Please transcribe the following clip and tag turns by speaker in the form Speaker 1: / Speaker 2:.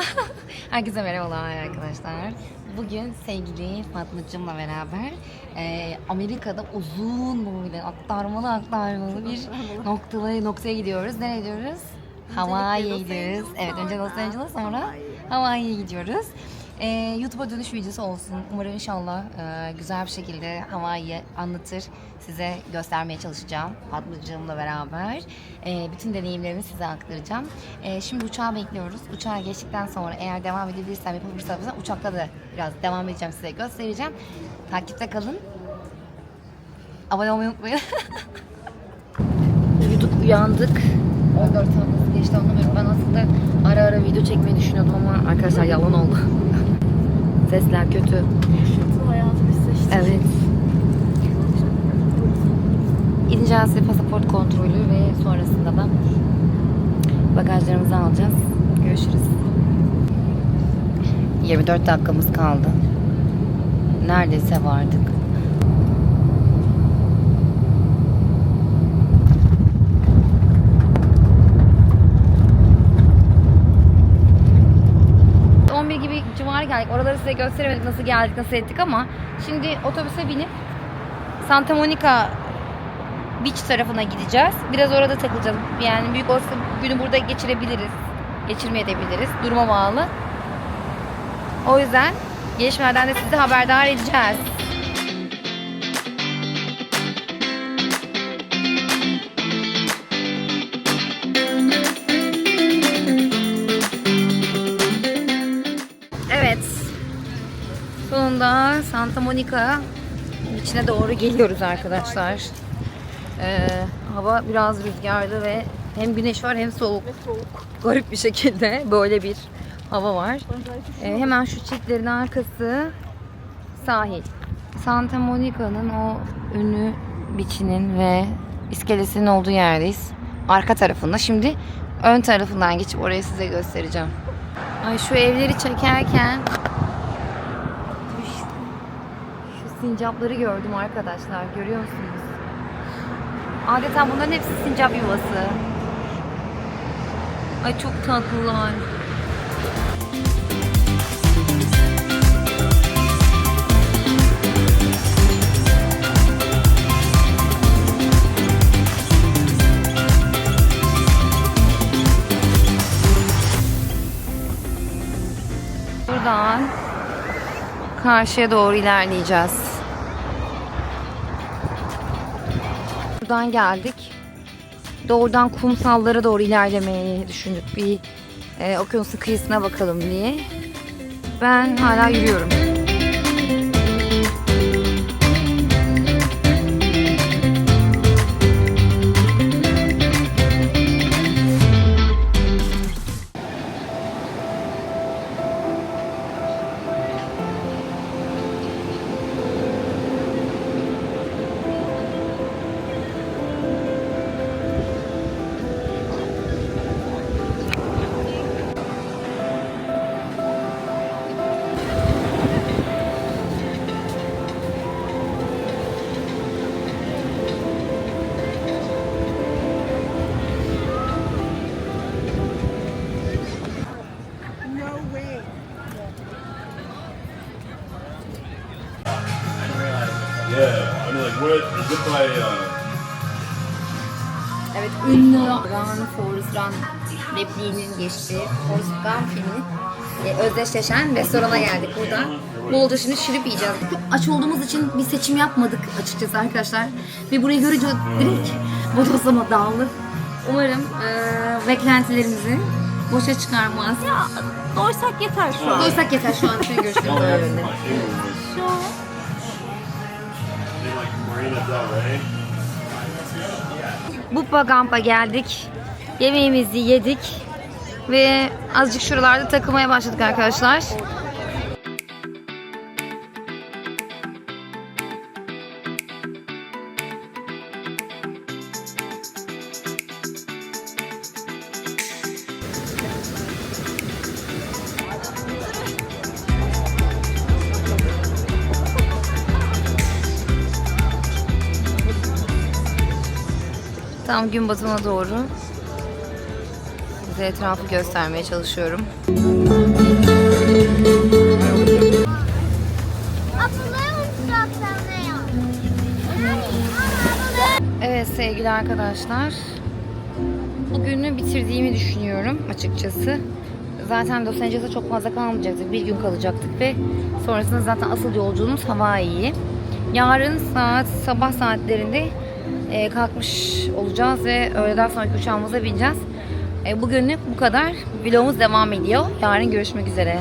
Speaker 1: Hepinize merhabalar arkadaşlar. Bugün sevgili Fatmacığımla beraber e, Amerika'da uzun böyle aktarmalı aktarmalı bir noktaya, noktaya gidiyoruz. Nereye gidiyoruz? Hawaii'ye gidiyoruz. Evet önce Los Angeles sonra Hawaii'ye gidiyoruz. E, YouTube'a dönüş videosu olsun. Umarım inşallah e, güzel bir şekilde Hawaii'yi anlatır. Size göstermeye çalışacağım Fatmacığımla beraber. E, bütün deneyimlerimi size aktaracağım. E, şimdi uçağı bekliyoruz. Uçağa geçtikten sonra eğer devam edebilirsem, yapabilirsem uçakta da biraz devam edeceğim size göstereceğim. Takipte kalın. Abone olmayı unutmayın. Uyuduk, uyandık. 14 saat nasıl geçti anlamıyorum. Ben aslında ara ara video çekmeyi düşünüyordum ama arkadaşlar yalan oldu. Sesler kötü. Evet. İneceğiz ve pasaport kontrolü ve sonrasında da bagajlarımızı alacağız. Görüşürüz. 24 dakikamız kaldı. Neredeyse vardık. Geldik. Oraları size gösteremedik nasıl geldik, nasıl ettik ama... ...şimdi otobüse binip... ...Santa Monica Beach tarafına gideceğiz. Biraz orada takılacağız. Yani büyük olsa günü burada geçirebiliriz. Geçirmeyebiliriz. Duruma bağlı. O yüzden gelişmelerden de sizi haberdar edeceğiz. Santa Monica içine doğru geliyoruz arkadaşlar. Ee, hava biraz rüzgarlı ve hem güneş var hem soğuk. Garip bir şekilde böyle bir hava var. Ee, hemen şu çitlerin arkası sahil. Santa Monica'nın o ünlü biçinin ve iskelesinin olduğu yerdeyiz. Arka tarafında. Şimdi ön tarafından geçip orayı size göstereceğim. Ay şu evleri çekerken şu, şu sincapları gördüm arkadaşlar. Görüyor musunuz? Adeta bunların hepsi sincap yuvası. Ay çok tatlılar. Buradan karşıya doğru ilerleyeceğiz. Buradan geldik. Doğrudan kumsallara doğru ilerlemeyi düşündük. Bir e, okyanusun kıyısına bakalım diye. Ben hala yürüyorum.
Speaker 2: Uh,
Speaker 1: Evet, ünlü Run, Forrest Run repliğinin geçtiği Forrest Gump filmi e, özdeşleşen restorana geldik burada. Bolca şimdi şirip yiyeceğiz. Çok aç olduğumuz için bir seçim yapmadık açıkçası arkadaşlar. Ve burayı görünce direkt bodoslama dağıldık. Umarım e, beklentilerimizi boşa çıkarmaz.
Speaker 3: Ya doysak yeter şu an.
Speaker 1: Doysak yeter şu an. Şöyle
Speaker 2: favorite was
Speaker 3: Şu an.
Speaker 1: Buppa Gamp'a geldik. Yemeğimizi yedik. Ve azıcık şuralarda takılmaya başladık arkadaşlar. Tam gün batımına doğru size etrafı göstermeye çalışıyorum. Evet sevgili arkadaşlar. Bugünü bitirdiğimi düşünüyorum açıkçası. Zaten Los Angeles'a çok fazla kalmayacaktık. Bir gün kalacaktık ve sonrasında zaten asıl yolculuğumuz Hawaii'ye. Yarın saat sabah saatlerinde e, kalkmış olacağız ve öğleden sonraki uçağımıza bineceğiz. E, bugünlük bu kadar. Vlogumuz devam ediyor. Yarın görüşmek üzere.